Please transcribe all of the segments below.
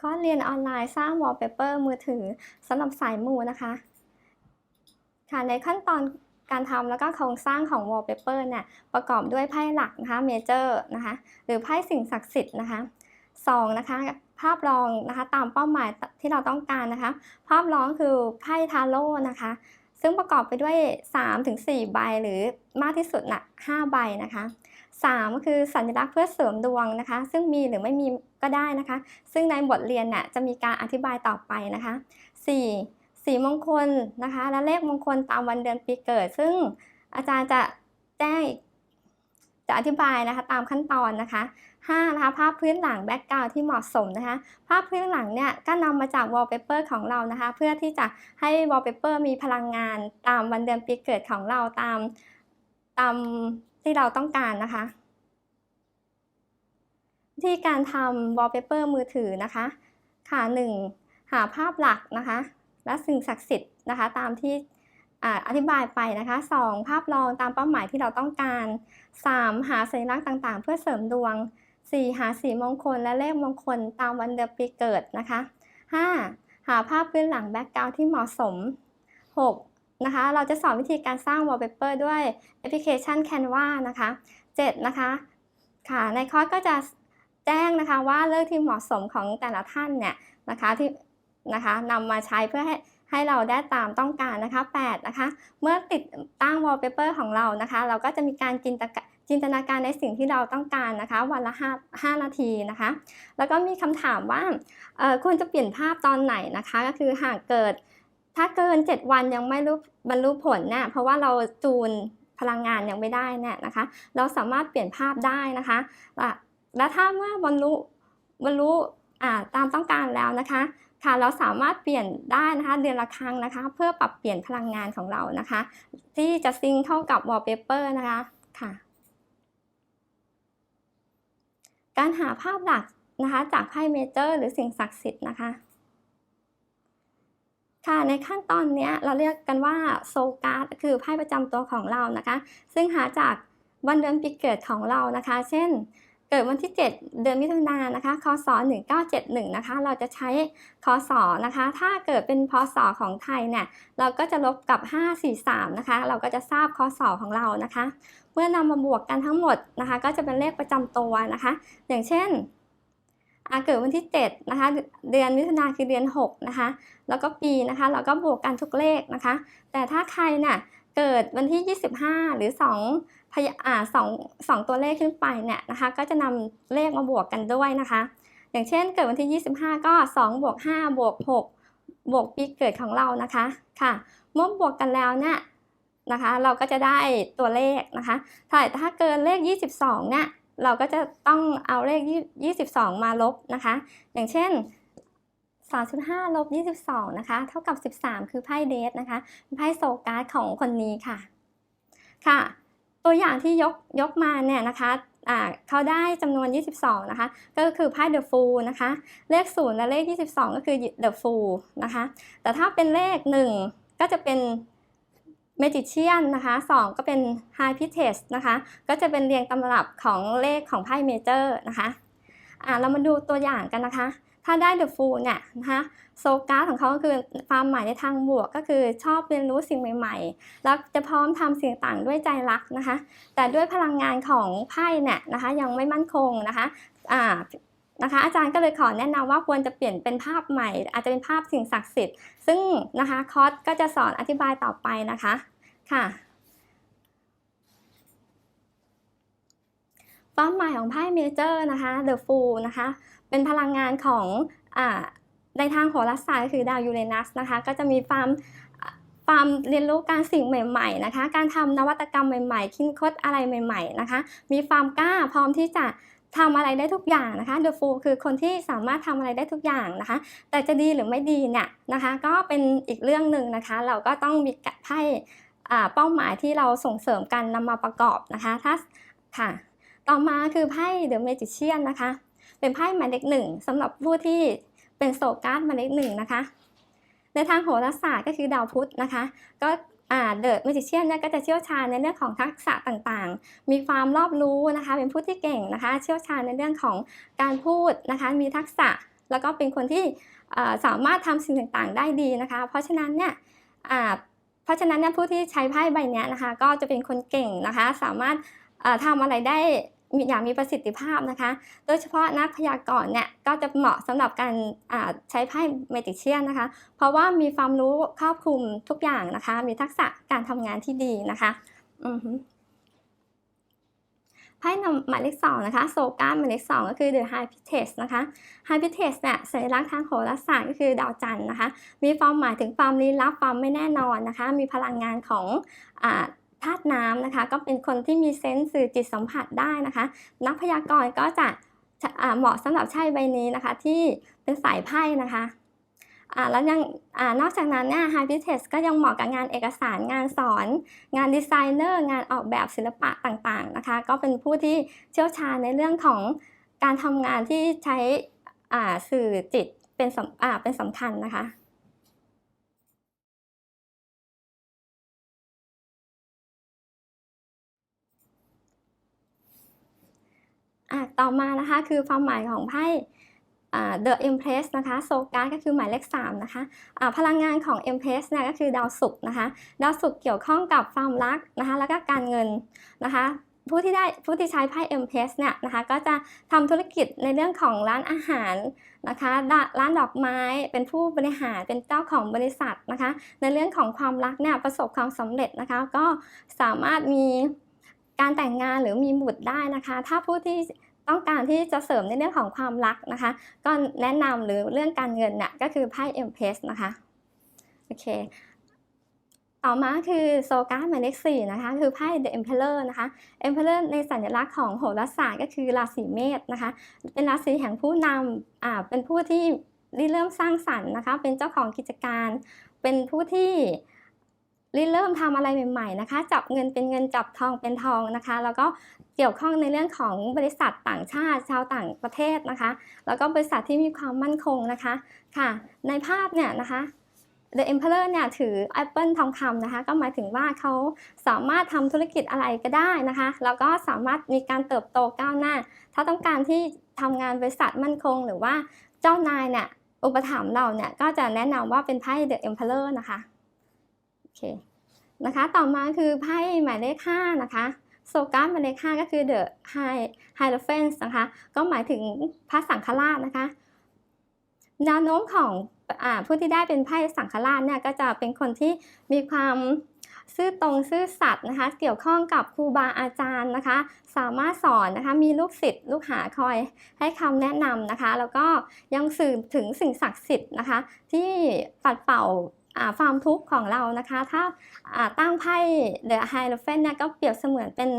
คอร์สเรียนออนไลน์สร้างวอลเปเปอร์มือถือสำหรับสายมูนะคะค่ะในขั้นตอนการทำแล้วก็โครงสร้างของวอลเปเปอร์เนี่ยประกอบด้วยไพ่หลักนะคะเมเจอร์นะคะหรือไพ่สิ่งศักดิ์สิทธิ์นะคะสองนะคะภาพรองนะคะตามเป้าหมายที่เราต้องการนะคะ ภาพรองคือไพ่ทาโร่นะคะ ซึ่งประกอบไปด้วย 3-4 ใบหรือมากที่สุดนะ5ใบนะคะ 3 คือสัญลักษณ์เพื่อเสริมดวงนะคะ ซึ่งมีหรือไม่มีก็ได้นะคะ ซึ่งในบทเรียนน่ะจะมีการอธิบายต่อไปนะคะ 4. สีมงคลนะคะ และเลขมงคลตามวันเดือนปีเกิด ซึ่งอาจารย์จะแจ้งจะอธิบายนะคะตามขั้นตอนนะคะ5นะคะภาพพื้นหลังแบ็กกราวที่เหมาะสมนะคะ ภาพพื้นหลังเนี่ยก็นำมาจากวอลเปเปอร์ของเรานะคะ เพื่อที่จะให้วอลเปเปอร์มีพลังงานตามวันเดือนปีเกิดของเราตามตาม ที่เราต้องการนะคะวิธีการทำวอลเปเปอร์มือถือนะคะค่ะหนึ่งหาภาพหลักนะคะ และสิ่งศักดิ์สิทธิ์นะคะ ตามที่อธิบายไปนะคะ 2. ภาพรองตามเป้าหมายที่เราต้องการ 3. หาสัญลักษณ์ต่างๆ เพื่อเสริมดวง 4. หาสีมงคลและเลขมงคลตามวันเดือนปีเกิดนะคะ 5. หาภาพพื้นหลังแบ็กกราวด์ที่เหมาะสม 6. นะคะ เราจะสอนวิธีการสร้างวอลเปเปอร์ด้วยแอปพลิเคชัน Canva นะคะ 7. นะคะ ค่ะ ในคอร์สก็จะแจ้งนะคะว่าเลิกที่เหมาะสมของแต่ละท่านเนี่ยนะคะที่นะคะนำมาใช้เพื่อให้ให้เราได้ตามต้องการนะคะ 8. นะคะ เมื่อติดตั้งวอลเปเปอร์ของเรานะคะ เราก็จะมีการจินตจินตนาการในสิ่งที่เราต้องการนะคะ วันละ5 5นาทีนะคะ แล้วก็มีคำถามว่าควรจะเปลี่ยนภาพตอนไหนนะคะ ก็คือหากเกิด ถ้าเกิน 7 วันยังไม่รู้บรรลุผลเนี่ยเพราะว่าเราจูนพลังงานยังไม่ได้เนี่ยนะคะ เราสามารถเปลี่ยนภาพได้นะคะ และถ้าเมื่อบรรลุบรรลุตามต้องการแล้วนะคะค่ะเราสามารถเปลี่ยนได้นะคะเดือนละครั้งนะคะ เพื่อปรับเปลี่ยนพลังงานของเรานะคะ ที่จะซิงเข้ากับวอลเปเปอร์นะคะค่ะ การหาภาพหลักนะคะจากไพ่เมเจอร์หรือสิ่งศักดิ์สิทธิ์นะคะ ค่ะในขั้นตอนนี้เราเรียกกันว่าโซการ์ดคือไพ่ประจำตัวของเรานะคะ ซึ่งหาจากวันเดือนปีเกิดของเรานะคะ เช่น เกิดวันที่ 7 เดือนมิถุนายนนะคะคศ1971นะคะเราจะใช้คศนะคะ ถ้าเกิดเป็นพศของไทยเนี่ยเราก็จะลบกับ 543นะคะ เราก็จะทราบคศของเรานะคะ เมื่อนำมาบวกกันทั้งหมดนะคะ ก็จะเป็นเลขประจำตัวนะคะ อย่างเช่น เกิดวันที่7นะคะเดือนมิถุนาคือเดือน6นะคะแล้วก็ปีนะคะเราก็บวกกันทุกเลขนะคะ แต่ถ้าใครเนี่ยเกิดวันที่ 25 หรือ2พยอ่าสองสองตัวเลขขึ้นไปเนี่ยนะคะ ก็จะนำเลขมาบวกกันด้วยนะคะ อย่างเช่นเกิดวันที่ 25 ก็2บวก5บวก6บวกปีเกิดของเรานะคะค่ะเมื่อบวกกันแล้วเนี่ยนะคะ เราก็จะได้ตัวเลขนะคะถ้าถ้าเกินเลข 22เนี่ย เราก็จะต้องเอาเลข 22 มาลบนะคะ อย่างเช่น 3.5ลบ22 นะคะ เท่ากับ 13 คือไพ่เดทนะคะไพ่โซการ์ดของคนนี้ค่ะ ค่ะ ตัวอย่างที่ยกยกมาเนี่ยนะคะเขาได้จำนวน 22 นะคะ ก็คือไพ่ The Fool นะคะ เลข 0 และเลข 22 ก็คือ The Fool นะคะ แต่ถ้าเป็นเลข 1 ก็จะเป็น Magician นะคะ2ก็เป็น High Priestess นะคะก็จะเป็นเรียงตำรับของเลขของไพ่ Major นะคะะเรามาดูตัวอย่างกันนะคะ ถ้าได้ The Fool เนี่ยนะคะโซการ์ของเขาก็คือความหมายในทางบวกก็คือชอบเรียนรู้สิ่งใหม่ๆ แล้วจะพร้อมทำสิ่งต่างด้วยใจรักนะคะ แต่ด้วยพลังงานของไพ่เนี่ยนะคะยังไม่มั่นคงนะคะอ่านะคะอาจารย์ก็เลยขอแนะนำว่าควรจะเปลี่ยนเป็นภาพใหม่ อาจจะเป็นภาพสิ่งศักดิ์สิทธิ์ ซึ่งนะคะคอร์สก็จะสอนอธิบายต่อไปนะคะ ค่ะความหมายของไพ่เมเจอร์นะคะ The Fool นะคะ เป็นพลังงานของอในทางโหราศาสตร์คือดาวยูเรนัสนะคะ ก็จะมีความความเรียนรู้การสิ่งใหม่ ๆ นะคะ การทำนวัตกรรมใหม่ๆ คิดคดอะไรใหม่ ๆ นะคะ มีความกล้าพร้อมที่จะทำอะไรได้ทุกอย่างนะคะ The Fool คือคนที่สามารถทำอะไรได้ทุกอย่างนะคะ แต่จะดีหรือไม่ดีเนี่ยนะคะ ก็เป็นอีกเรื่องหนึ่งนะคะ เราก็ต้องมีไพ่ เป้าหมายที่เราส่งเสริมกันนำมาประกอบนะคะถ้าค่ะต่อมาคือไพ่ The Magician นนะคะ เป็นไพ่หมายเลขหนึ่งสำหรับผู้ที่เป็นโซการ์ดหมายเลขหนึ่งนะคะ ในทางโหราศาสตร์ก็คือดาวพุธนะคะ ก็อ่าเดอะมิจิเชียนเนี่ยก็จะเชี่ยวชาญในเรื่องของทักษะต่างๆ มีความรอบรู้นะคะ เป็นผู้ที่เก่งนะคะ เชี่ยวชาญในเรื่องของการพูดนะคะ มีทักษะแล้วก็เป็นคนที่สามารถทำสิ่งต่างๆ ได้ดีนะคะ เพราะฉะนั้นเนี่ยอ่า ราะฉะนั้นเนี่ยผู้ที่ใช้ไพ่ใบนี้นะคะ ก็จะเป็นคนเก่งนะคะ สามารถอ่าทำอะไรได้อย่างมีประสิทธิภาพนะคะ โดยเฉพาะนักพยากรณ์เนี่ยก็จะเหมาะสำหรับการใช้ไพ่เมติเชียนนะคะ เพราะว่ามีความรู้ครอบคลุมทุกอย่างนะคะ มีทักษะการทำงานที่ดีนะคะ อือ ไพ่นำหมายเลขสองนะคะโซการหมายเลขสองก็คือ The High Priestess นะคะ High Priestess เนี่ยสัญลักษณ์ทางโหราศาสตร์ก็คือดาวจันทร์นะคะ มีความหมายถึงความลี้ลับความไม่แน่นอนนะคะ มีพลังงานของอ่าธาตุน้ำนะคะ ก็เป็นคนที่มีเซนส์สื่อจิตสัมผัสได้นะคะ นักพยากรณ์ก็จะะเหมาะสำหรับไพ่ใบนี้นะคะที่เป็นสายไพ่นะคะ อ่าแล้วยังอ่านอกจากนั้นเนี่ย h y p e r t e x t ก็ยังเหมาะกับงานเอกสารงานสอน งานดีไซเนอร์ งานออกแบบศิลปะต่างๆนะคะ ก็เป็นผู้ที่เชี่ยวชาญในเรื่องของการทำงานที่ใช้อ่าสื่อจิตเป็นสำอ่าเป็นสำคัญนะคะอะต่อมานะคะคือความหมายของไพ่ The Empress นะคะโซการก็คือหมายเลข3นะคะอ่าพลังงานของ Empress เนี่ยก็คือดาวศุกร์นะคะ ดาวศุกร์เกี่ยวข้องกับความรักนะคะ แล้วก็การเงินนะคะผู้ที่ได้ผู้ที่ใช้ไพ่ Empress เนี่ยนะคะก็จะทำธุรกิจในเรื่องของร้านอาหารนะคะร้านดอกไม้เป็นผู้บริหารเป็นเจ้าของบริษัทนะคะ ในเรื่องของความรักเนี่ยประสบความสำเร็จนะคะ ก็สามารถมีการแต่งงานหรือมีบุตรได้นะคะ ถ้าผู้ที่ ต้องการที่จะเสริมในเรื่องของความรักนะคะ ก็แนะนำหรือเรื่องการเงินเนี่ยก็คือไพ่ Empress นะคะโอเคต่อมาคือโซการ์หมายเลข4นะคะ คือไพ่ The Emperor นะคะ Emperor ในสัญลักษณ์ของโหราศาสตร์ก็คือราศีเมษนะคะ เป็นราศีแห่งผู้นำอ่าเป็นผู้ที่ริเริ่มสร้างสรรค์นะคะ เป็นเจ้าของกิจการ เป็นผู้ที่ ริเริ่มทำอะไรใหม่ๆนะคะ จับเงินเป็นเงินจับทองเป็นทองนะคะ แล้วก็เกี่ยวข้องในเรื่องของบริษัทต่างชาติชาวต่างประเทศนะคะ แล้วก็บริษัทที่มีความมั่นคงนะคะค่ะ ในภาพเนี่ยนะคะ The Emperor เนี่ยถือแอปเปิลทองคำนะคะ ก็หมายถึงว่าเขาสามารถทำธุรกิจอะไรก็ได้นะคะ แล้วก็สามารถมีการเติบโตก้าวหน้า ถ้าต้องการที่ทำงานบริษัทมั่นคง หรือว่าเจ้านายเนี่ยอุปถัมภ์เราเนี่ยก็จะแนะนำว่าเป็นไพ่ The Emperor นะคะ เคนะคะต่อมาคือไพ่หมายเลข5นะคะโซการ์ดหมายเลข5ก็คือ The High Hierophant นะคะก็หมายถึงพระสังฆราชนะคะแนวโน้มของอผู้ที่ได้เป็นไพ่สังฆราชเนี่ยก็จะเป็นคนที่มีความซื่อตรงซื่อสัตย์นะคะ เกี่ยวข้องกับครูบาอาจารย์นะคะ สามารถสอนนะคะมีลูกศิษย์ลูกหาคอยให้คำแนะนำนะคะ แล้วก็ยังสื่อถึงสิ่งศักดิ์สิทธิ์นะคะ ที่ปัดเป่า ความทุกข์ของเรานะคะ ถ้าตั้งไพ่เดอะไฮโลเฟนเนี่ยก็เปรียบเสมือนเป็น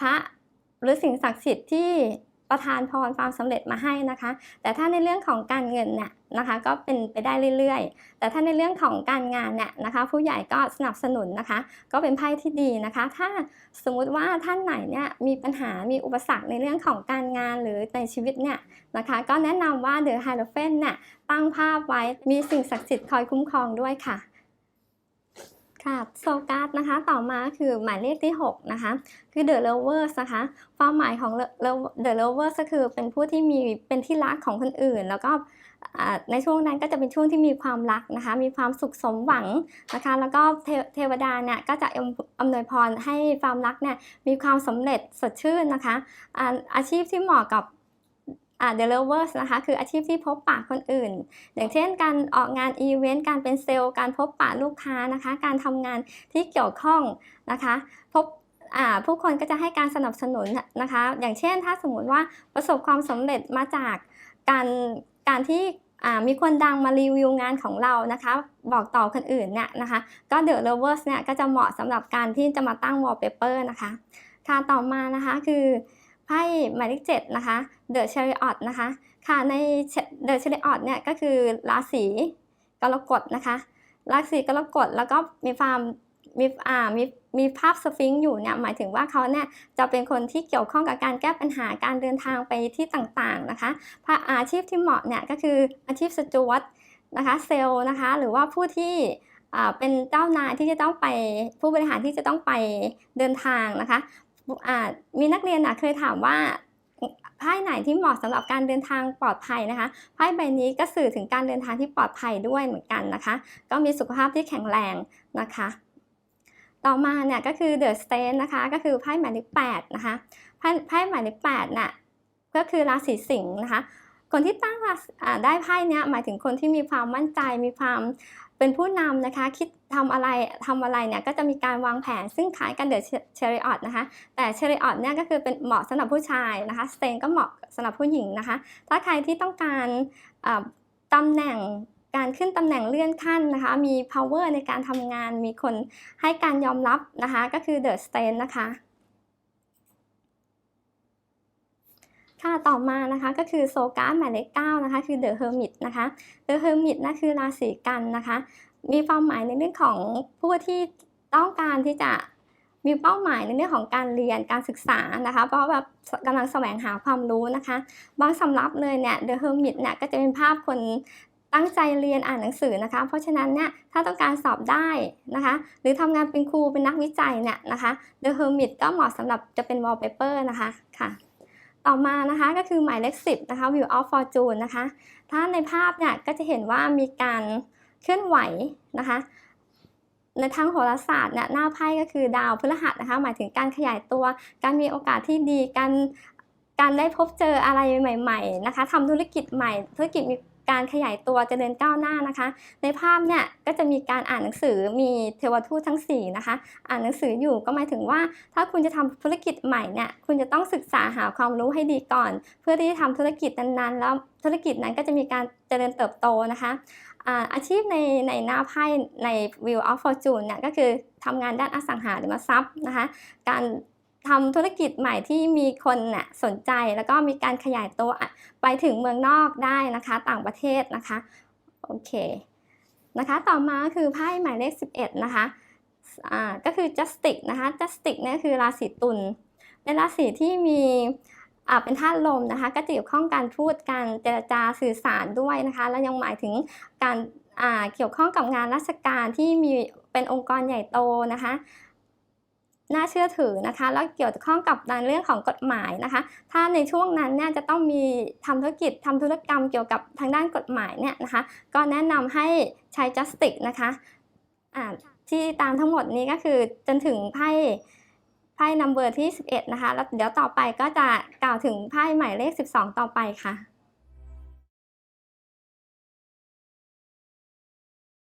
พระหรือสิ่งศักดิ์สิทธิ์ที่ ประทานพรความสำเร็จมาให้นะคะ แต่ถ้าในเรื่องของการเงินเนี่ยนะคะก็เป็นไปได้เรื่อยๆ แต่ถ้าในเรื่องของการงานเนี่ยนะคะ ผู้ใหญ่ก็สนับสนุนนะคะ ก็เป็นไพ่ที่ดีนะคะ ถ้าสมมุติว่าท่านไหนเนี่ยมีปัญหามีอุปสรรคในเรื่องของการงานหรือในชีวิตเนี่ยนะคะ ก็แนะนำว่าเดอะไฮโลเฟนเนี่ยตั้งภาพไว้มีสิ่งศักดิ์สิทธิ์คอยคุ้มครองด้วยค่ะ ค่ะโซการ์ดนะคะต่อมาคือหมายเลขที่ 6 นะคะ คือ The Lovers นะคะความหมายของ The Lovers ก็คือเป็นผู้ที่มีเป็นที่รักของคนอื่น แล้วก็ในช่วงนั้นก็จะเป็นช่วงที่มีความรักนะคะ มีความสุขสมหวังนะคะ แล้วก็เทวดาเนี่ยก็จะอำนวยพรให้ความรักเนี่ยมีความสำเร็จสดชื่นนะคะออาชีพที่เหมาะกับ อ่า The Lovers นะคะคืออาชีพที่พบปะคนอื่น อย่างเช่นการออกงานอีเวนต์การเป็นเซลล์การพบปะลูกค้านะคะ การทำงานที่เกี่ยวข้องนะคะพบผู้คนก็จะให้การสนับสนุนนะคะ อย่างเช่นถ้าสมมติว่าประสบความสำเร็จมาจากการการที่มีคนดังมารีวิวงานของเรานะคะ บอกต่อคนอื่นเนี่ยนะคะ ก็ The Lovers เนี่ยก็จะเหมาะสำหรับการที่จะมาตั้ง wallpaper นะคะค่ะต่อมานะคะคือ ไพ่หมายเลขเจ็ดนะคะ The Chariot นะคะค่ะใน The Chariot เนี่ยก็คือราศีกรกฎนะคะราศีกรกฎแล้วก็มีความมีอ่ามีมีภาพสฟิงค์อยู่เนี่ยหมายถึงว่าเขาเนี่ยจะเป็นคนที่เกี่ยวข้องกับการแก้ปัญหาการเดินทางไปที่ต่างๆนะคะอาชีพที่เหมาะเนี่ยก็คืออาชีพสจวตนะคะเซลล์นะคะหรือว่าผู้ที่เป็นเจ้านายที่จะต้องไปผู้บริหารที่จะต้องไปเดินทางนะคะ มีนักเรียนเคยถามว่าไพ่ไหนที่เหมาะสำหรับการเดินทางปลอดภัยนะคะไพ่ใบนี้ก็สื่อถึงการเดินทางที่ปลอดภัยด้วยเหมือนกันนะคะ ก็มีสุขภาพที่แข็งแรงนะคะ ต่อมาเนี่ยก็คือ The State นะคะ ก็คือไพ่หมายเลข8นะคะไพ่ไพ่หมายเลข8น่ะก็คือราศีสิงห์นะคะ คนที่ตั้งได้ไพ่เนี้ยหมายถึงคนที่มีความมั่นใจมีความ เป็นผู้นำนะคะคิดทำอะไรทำอะไรเนี่ยก็จะมีการวางแผนซึ่งคล้ายกันเดอะเชริออตนะคะ แต่เชริออตเนี่ยก็คือเป็นเหมาะสำหรับผู้ชายนะคะสเตนก็เหมาะสำหรับผู้หญิงนะคะ ถ้าใครที่ต้องการตำแหน่งการขึ้นตำแหน่งเลื่อนขั้นนะคะ มี power ในการทำงานมีคนให้การยอมรับนะคะ ก็คือ the stand นะคะ ค่ะต่อมานะคะก็คือโซการ์ดหมายเลข9นะคะคือ The Hermit นะคะ The Hermit นะคือราศีกันนะคะ มีความหมายในเรื่องของผู้ที่ต้องการที่จะมีเป้าหมายในเรื่องของการเรียนการศึกษานะคะ เพราะแบบกำลังแสวงหาความรู้นะคะ บางสำรับเลยเนี่ย The Hermit เนี่ยก็จะเป็นภาพคนตั้งใจเรียนอ่านหนังสือนะคะ เพราะฉะนั้นเนี่ยถ้าต้องการสอบได้นะคะ หรือทำงานเป็นครูเป็นนักวิจัยเนี่ยนะคะ The Hermit ก็เหมาะสำหรับจะเป็น wallpaper นะคะค่ะ ต่อมานะคะก็คือหมายเลข10นะคะ View of Fortune นะคะ ถ้าในภาพเนี่ยก็จะเห็นว่ามีการเคลื่อนไหวนะคะ ในทางโหราศาสตร์เนี่ยหน้าไพ่ก็คือดาวพฤหัสนะคะ หมายถึงการขยายตัว การมีโอกาสที่ดีการการได้พบเจออะไรใหม่ ๆ นะคะทำธุรกิจใหม่ ธุรกิจมี การขยายตัวเจริญก้าวหน้านะคะ ในภาพเนี่ยก็จะมีการอ่านหนังสือมีเทวทูตทั้ง 4 นะคะ อ่านหนังสืออยู่ก็หมายถึงว่า ถ้าคุณจะทำธุรกิจใหม่เนี่ยคุณจะต้องศึกษาหาความรู้ให้ดีก่อน เพื่อที่จะทำธุรกิจนั้นๆ แล้วธุรกิจนั้นก็จะมีการเจริญเติบโตนะคะอาอาชีพในในหน้าไพ่ใน Wheel of Fortune เนี่ยก็คือทำงานด้านอสังหาริมทรัพย์นะคะ การ ทำธุรกิจใหม่ที่มีคนน่ะสนใจแล้วก็มีการขยายตัวไปถึงเมืองนอกได้นะคะ ต่างประเทศนะคะ โอเคนะคะ ต่อมาคือไพ่หมายเลข 11 นะคะอ่าก็คือ justic นะคะ justic เนี่ยคือราศีตุลเป็นราศีที่มีอ่าเป็นธาตุลมนะคะ ก็จะเกี่ยวข้องการพูดการเจรจาสื่อสารด้วยนะคะ แล้วยังหมายถึงการอ่าเกี่ยวข้องกับงานราชการที่มีเป็นองค์กรใหญ่โตนะคะ น่าเชื่อถือนะคะ แล้วเกี่ยวข้องกับในเรื่องของกฎหมายนะคะ ถ้าในช่วงนั้นเนี่ยจะต้องมีทำธุรกิจทำธุรกรรมเกี่ยวกับทางด้านกฎหมายเนี่ยนะคะ ก็แนะนำให้ใช้ justice นะคะอ่าที่ตามทั้งหมดนี้ก็คือจนถึงไพ่ไพ่นัมเบอร์ที่ 11 นะคะ แล้วเดี๋ยวต่อไปก็จะกล่าวถึงไพ่หมายเลข 12 ต่อไปค่ะ